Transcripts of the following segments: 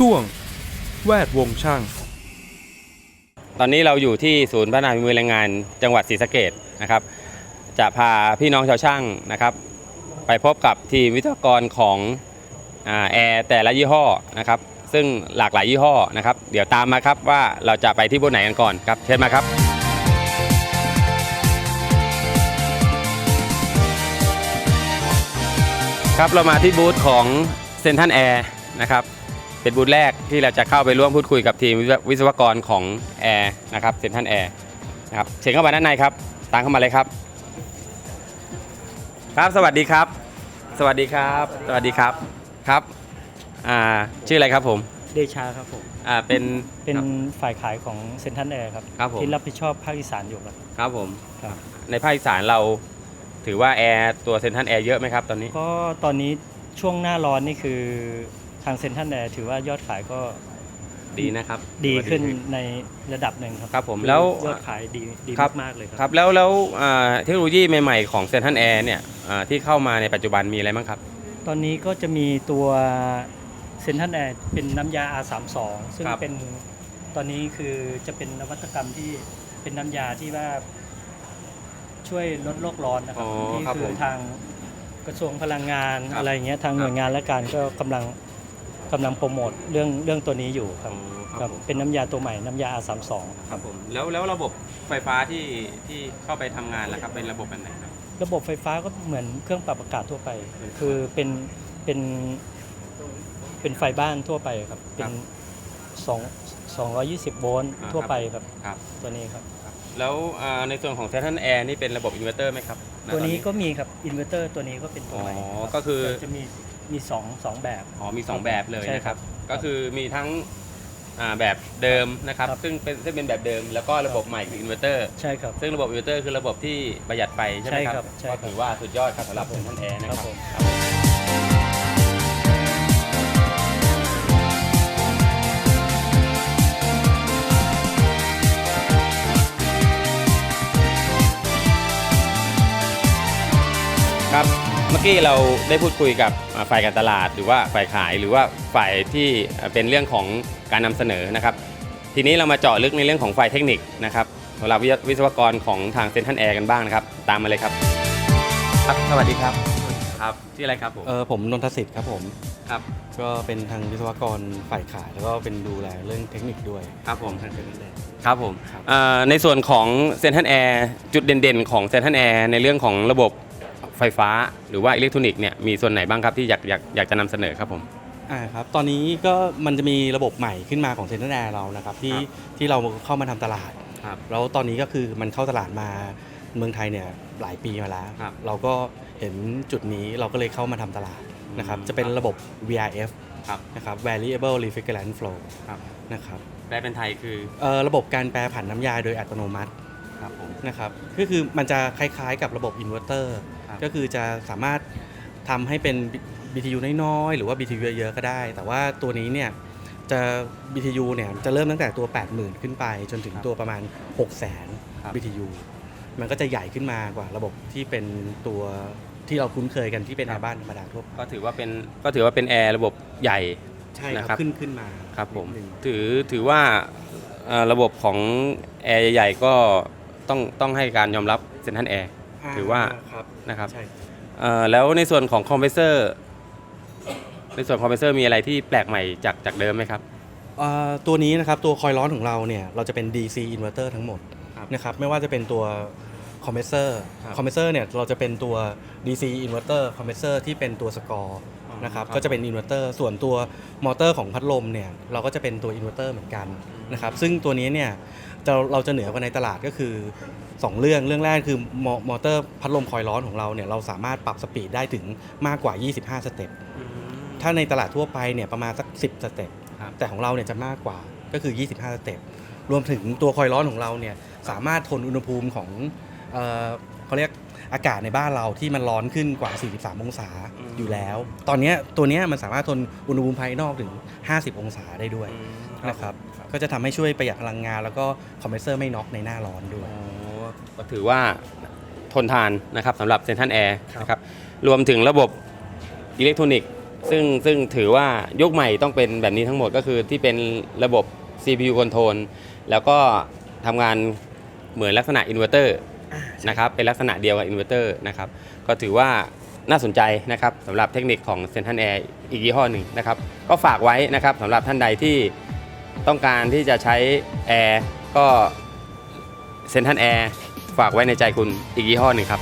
ช่วง แวดวงช่าง ตอนนี้เราอยู่ที่ศูนย์พัฒนาฝีมือแรงงาน จังหวัดศรีสะเกดนะครับ จะพาพี่น้องชาวช่างนะครับ ไปพบกับทีมวิศวกรของอแอร์แต่ละยี่ห้อนะครับ ซึ่งหลากหลายยี่ห้อนะครับ เดี๋ยวตามมาครับว่าเราจะไปที่บูธไหนกันก่อนครับ เชิญมาครับครับเรามาที่บูธของเซนทันแอร์นะครับ เป็นบูธแรกที่เราจะเข้าไปร่วมพูดคุยกับทีมวิศววิศวกรของแอร์นะครับเซนทันแอร์นะครับเชิญเข้ามาด้านในครับตามเข้ามาเลยครับ ครับสวัสดีครับ สวัสดีครับ สวัสดีครับครับอ่าชื่ออะไรครับผมเดชาครับผมอ่าเป็นเป็นครับ ฝ่ายขายของเซนทันแอร์ครับ ครับผม ที่รับผิดชอบภาคอีสานอยู่ครับครับผม ครับ ในภาคอีสานเราถือว่าแอร์ตัวเซนทันแอร์เยอะไหมครับตอนนี้ ก็ตอนนี้ช่วงหน้าร้อนนี่คือ ทางเซนทันแอร์ถือว่ายอดขายก็ดีนะครับดีขึ้นถือว่าในระดับหนึ่งครับครับผมคือแล้วยอดขายดีดีครับมากๆเลยคครัรับบแล้วแล้วอ่าเทคโนโลยีใหม่ๆของเซนทันแอร์เนี่ยอ่าที่เข้ามาในปัจจุบันมีอะไรบ้างครับ ตอนนี้ก็จะมีตัวเซนทันแอร์เป็นน้ำยา R32 ซึ่งครับเป็นตอนนี้คือจะเป็นนวัตกรรมที่เป็นน้ำยาที่ว่าช่วยลดโลกร้อนนะครับอ๋อที่ครับคืผอมทางกระทรวงพลังงานครับอะไรอย่างเงี้ยทางครับหน่วยงานและการก็กำลัง กำลังโปรโมทเรื่องเรื่องตัวนี้อยู่ครับครับผมเป็นน้ำยาตัวใหม่น้ำยา R32 ครับผมแล้วแล้วระบบไฟฟ้าที่ที่เข้าไปทำงานล่ะครับเป็นระบบแบบไหนครับ ระบบไฟฟ้าก็เหมือนเครื่องปรับอากาศทั่วไป คือเป็นเป็นเป็นไฟบ้านทั่วไปครับเป็นสอง220 โวลต์อ่าทั่วไปครับครับตัวนี้ครับ แล้วอ่าในส่วนของเซนทันแอร์นี่เป็นระบบอินเวอร์เตอร์ไหมครับณตัวนี้ตอก็มีครับอินเวอร์เตอร์ตัวนี้ก็เป็นตัวใหม่อ๋อครับก็คือแต่จะมี มีสองสองแบบ อ๋อมี2แบบเลยใช่นะคครัรับบก็คือมีทั้งอ่าแบบเดิมนะครับ ครับ ซึ่งเป็นซึ่งเป็นแบบเดิม แล้วก็ระบบใหม่คืออินเวอร์เตอร์ ใช่ครับ ซึ่งระบบอินเวอร์เตอร์คือระบบที่ประหยัดไฟใช่ไหมใช่คครัรับบใช่ครัก็บถือว่าสุดยอดครับสำหรับครับเซนทันแอร์นะครับครับผม ครับ อกี้เราได้พูดคุยกับอ่าฝ่ายการตลาด หรือว่าฝ่ายขายหรือว่าฝ่ายที่อ่าเป็นเรื่องของการนำเสนอนะครับ ทีนี้เรามาเจาะลึกในเรื่องของฝ่ายเทคนิคนะครับสำหรับวิศวิศวกรของทางเซนทันแอร์กันบ้างนะครับ ตามมาเลยครับ ครับ สวัสดีครับ ครับที่ออะไรครับผม เออผมนนทสิทธิ์ครับผม ครับ ก็เป็นทางวิศวกรฝ่ายขายแล้วก็เป็นดูแลเรื่องเทคนิคด้วย ครับผมทางเทคนิคเลยครับผมครับเอ่อในส่วนของเซนทันแอร์จุดเด่นๆ ของเซนทันแอร์ในเรื่องของระบบ ไฟฟ้าหรือว่าอิเล็กทรอนิกส์เนี่ยมีส่วนไหนบ้างครับที่อยากอยากอยากจะนำเสนอครับผม อ่าครับตอนนี้ก็มันจะมีระบบใหม่ขึ้นมาของเซ็นทรัลแอร์เรานะครับที่ครับที่เราเข้ามาทำตลาด ครับแล้วตอนนี้ก็คือมันเข้าตลาดมาเมืองไทยเนี่ยหลายปีมาแล้ว ครับ เราก็เห็นจุดนี้เราก็เลยเข้ามาทำตลาดนะครับอืมจะเป็นระบบ VRF ครับ นะครับ Variable Refrigerant Flow ครับนะครับแปลเป็นไทยคือ เอ่อระบบการแปรผันน้ำยาโดยอัตโนมัติ ครับผม นะครับก็คือมันจะคล้ายๆกับระบบอินเวอร์เตอร์ครับ ก็คือจะสามารถทำให้เป็น BTU น้อยๆ หรือว่า BTU เยอะๆ ก็ได้ แต่ว่าตัวนี้เนี่ยจะ BTU เนี่ยจะเริ่มตั้งแต่ตัว 80,000 ขึ้นไป จนถึงตัวประมาณ600,000 BTU มันก็จะใหญ่ขึ้นมากว่าระบบที่เป็นตัวที่เราคุ้นเคยกันที่เป็นแอร์บ้านธรรมดาทั่วไปก็ถือว่าเป็นก็ถือว่าเป็นแอร์ระบบใหญ่ ใช่นะคครัรับ บขึ้นขึ้นมาครับผมนิดนึง ถือถือว่าเอ่อระบบของแอร์ใหญ่ๆก็ ต้องต้องให้การยอมรับเซนทันแอร์ ถือว่า ครับนะครับใช่เอ่อแล้วในส่วนของคอมเพรสเซอร์ ในส่วนคอมเพรสเซอร์มีอะไรที่แปลกใหม่จากจากเดิมไหมครับ เอ่อตัวนี้นะครับตัวคอยล์ร้อนของเราเนี่ยเราจะเป็น DC inverter ทั้งหมดครับ นะครับไม่ว่าจะเป็นตัวคอมเพรสเซอร์ครับ คอมเพรสเซอร์เนี่ยเราจะเป็นตัว DC inverter คอมเพรสเซอร์ที่เป็นตัวสกอร์อ๋อ นะครับครับก็จะเป็นอินเวอร์เตอร์ส่วนตัวมอเตอร์ของพัดลมเนี่ยเราก็จะเป็นตัวอินเวอร์เตอร์เหมือนกันนะครับซึ่งตัวนี้เนี่ยจะเราจะเหนือกว่าในตลาดก็คือ 2 เรื่องเรื่องแรกคือมอมอเตอร์พัดลมคอยล์ร้อนของเราเนี่ยเราสามารถปรับสปีดได้ถึงมากกว่า 25 สเต็ปถ้าในตลาดทั่วไปเนี่ยประมาณสัก 10 สเต็ปครับแต่ของเราเนี่ยจะมากกว่าก็คือ 25 สเต็ปรวมถึงตัวคอยล์ร้อนของเราเนี่ยสามารถทนอุณหภูมิของเอ่อเขาเรียกอากาศในบ้านเราที่มันร้อนขึ้นกว่า 43 องศา อืมอยู่แล้ว ตอนเนี้ยตัวเนี้ยมันสามารถทนอุณหภูมิภายนอกถึง 50 องศาได้ด้วยนะครับก็จะทำให้ช่วยประหยัดพลังงาน แล้วก็คอมเพรสเซอร์ไม่น็อกในหน้าร้อนด้วยอ๋อก็ถือว่าทนทานนะครับสำหรับเซนทันแอร์ครับนะครับรวมถึงระบบอิเล็กทรอนิกส์ซึ่งซึ่งถือว่ายุคใหม่ต้องเป็นแบบนี้ทั้งหมดก็คือที่เป็นระบบ CPU control แล้วก็ทำงานเหมือนลักษณะอินเวอร์เตอร์นะครับเป็นลักษณะเดียวกับอินเวอร์เตอร์นะครับก็ถือว่า น่าสนใจนะครับสำหรับเทคนิคของเซนทันแอร์อีกยี่ห้อหนึ่งนะครับก็ฝากไว้นะครับสำหรับท่านใดที่ต้องการที่จะใช้แอร์ก็เซนทันแอร์ฝากไว้ในใจคุณอีกยี่ห้อหนึ่งครับ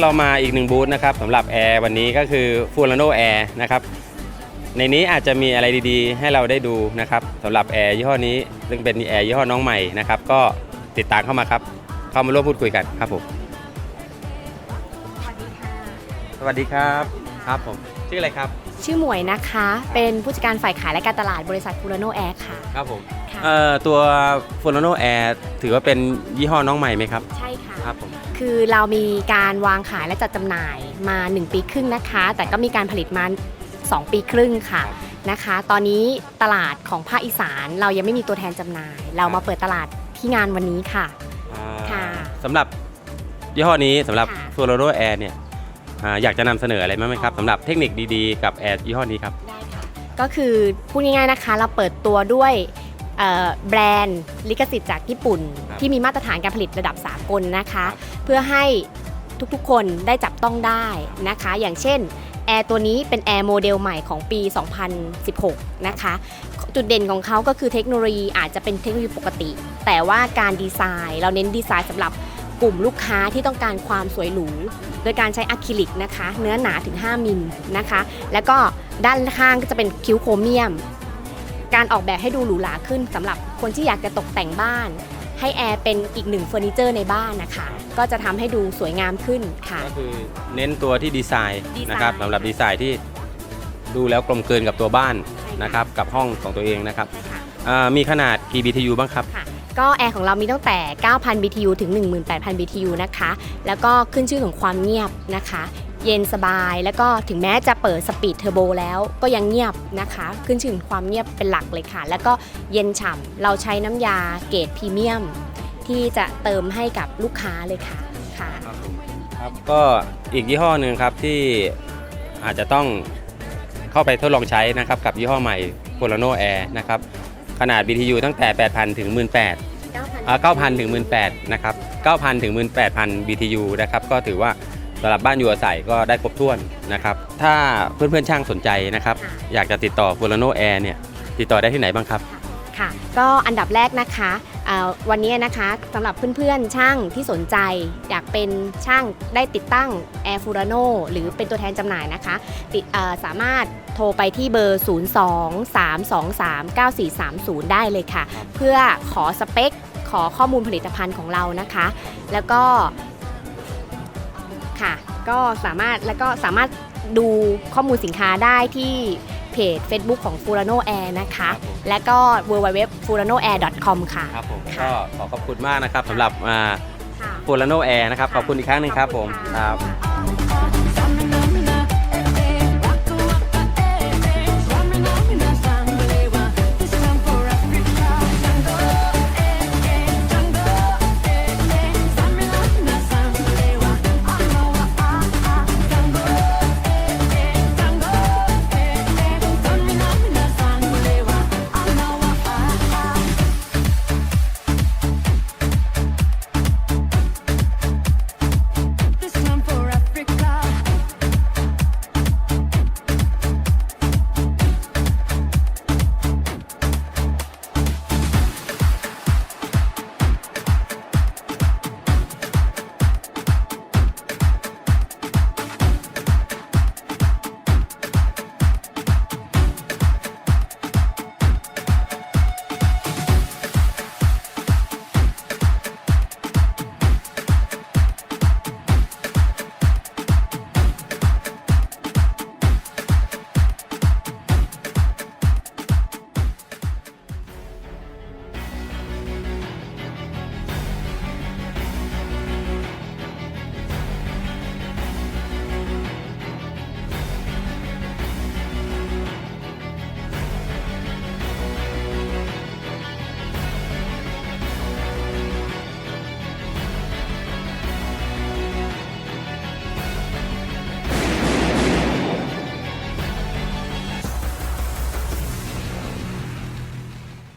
เรามาอีกหนึ่งบูธนะครับสำหรับแอร์วันนี้ก็คือ f u l a n o Air นะครับในนี้อาจจะมีอะไรดีๆ ให้เราได้ดูนะครับสำหรับแอร์ยี่ห้อนี้ ซึ่งเป็นแอร์ยี่ห้อน้องใหม่นะครับก็ติดตามเข้ามาครับ เข้ามาร่วมพูดคุยกันครับผมสวัสดีครับ ครับผม ชื่ออะไรครับ ชื่อหมวยนะคะ เป็นผู้จัดการฝ่ายขายและการตลาดบริษัทฟูรโนแอร์ค่ะ ครับผมค่ะ เอ่อตัว f u l a n o Air ถือว่าเป็นยี่ห้อน้องใหม่ไหมครับ ใช่ค่ะ ครับผม คือเรามีการวางขายและจัดจำหน่ายมา 1 ปีครึ่งนะคะ แต่ก็มีการผลิตมา 2 ปีครึ่งค่ะนะคะ ตอนนี้ตลาดของภาคอีสานเรายังไม่มีตัวแทนจำหน่าย เรามาเปิดตลาดที่งานวันนี้ค่ะ อ่าค่ะสำหรับยี่ห้อนี้สำหรับค่ะ f u l a n o Air เนี่ย อ่าอยากจะนำเสนออะไรบ้างไหมครับสำหรับเทคนิคดีๆกับแอร์ยี่ห้อนี้ครับได้ค่ะก็คือพูดง่ายๆนะคะ เราเปิดตัวด้วยเอ่อแบรนด์ลิขสิทธิ์จากญี่ปุ่น ครับที่มีมาตรฐานการผลิตระดับสากลนะคะ เพื่อให้ทุกๆคนได้จับต้องได้นะคะ อย่างเช่นแอร์ตัวนี้เป็นแอร์โมเดลใหม่ของปี 2016 นะคะ จุดเด่นของเขาก็คือเทคโนโลยีอาจจะเป็นเทคโนโลยีปกติ แต่ว่าการดีไซน์ เราเน้นดีไซน์สำหรับ กลุ่มลูกค้าที่ต้องการความสวยหรู โดยการใช้อะคริลิกนะคะ เนื้อหนาถึง 5 มิลนะคะ แล้วก็ด้านข้างก็จะเป็นคิ้วโครเมียม การออกแบบให้ดูหรูหราขึ้นสำหรับคนที่อยากจะตกแต่งบ้าน ให้แอร์เป็นอีกหนึ่งเฟอร์นิเจอร์ในบ้านนะคะ ก็จะทำให้ดูสวยงามขึ้นค่ะ ก็คือเน้นตัวที่ดีไซน์ดีไซน์ นะครับสำหรับดีไซน์ที่ดูแล้วกลมกลืนกับตัวบ้านใช่ค่ะนะครับกับห้องของตัวเองนะครับใช่ค่ะอ่ามีขนาดกี่ BTU บ้างครับ ค่ะ ก็แอร์ของเรามีตั้งแต่ 9,000 BTU ถึง 18,000 BTU นะคะ แล้วก็ขึ้นชื่อของความเงียบนะคะ เย็นสบาย แล้วก็ถึงแม้จะเปิดสปีดเทอร์โบแล้วก็ยังเงียบนะคะ ขึ้นชื่อของความเงียบเป็นหลักเลยค่ะ แล้วก็เย็นฉ่ำ เราใช้น้ำยาเกรดพรีเมียม ที่จะเติมให้กับลูกค้าเลยค่ะค่ะ ครับก็อีกยี่ห้อหนึ่งครับที่อาจจะต้องเข้าไปทดลองใช้นะครับกับยี่ห้อใหม่ p o l a n o Air นะครับ ขนาด BTU ตั้งแต่ 8,000 ถึง 18,000อ่า9,000 ถึง 18,000 นะครับ 9,000 ถึง 18,000 BTU นะครับ ก็ถือว่าสำหรับบ้านอยู่อาศัยก็ได้ครบถ้วนนะครับ ถ้าเพื่อนๆช่างสนใจนะครับค่ะอยากจะติดต่อ p o l a n o Air เนี่ย ติดต่อได้ที่ไหนบ้างครับ ค่ะ ก็อันดับแรกนะคะอ่า วันนี้นะคะสำหรับเพื่อนๆ ช่างที่สนใจ อยากเป็นช่างได้ติดตั้ง Air Furano หรือเป็นตัวแทนจำหน่ายนะคะติดเอ่อสามารถโทรไปที่เบอร์ 02-323-9430 ได้เลยค่ะ เพื่อขอสเปค ขอข้อมูลผลิตภัณฑ์ของเรานะคะ แล้วก็ค่ะก็สามารถแล้วก็สามารถดูข้อมูลสินค้าได้ที่ เพจ Facebook ของ Furano Air นะคะครับผมและก็ www.furanoair.com ค่ะ ครับผมค่ะก็ขอขอบคุณมากนะครับสำหรับค่ะฟูลาโนแอร์นะครับ ขอบคุณอีกครั้งหนึ่งครับผมขอบคุณค่ะครับ Something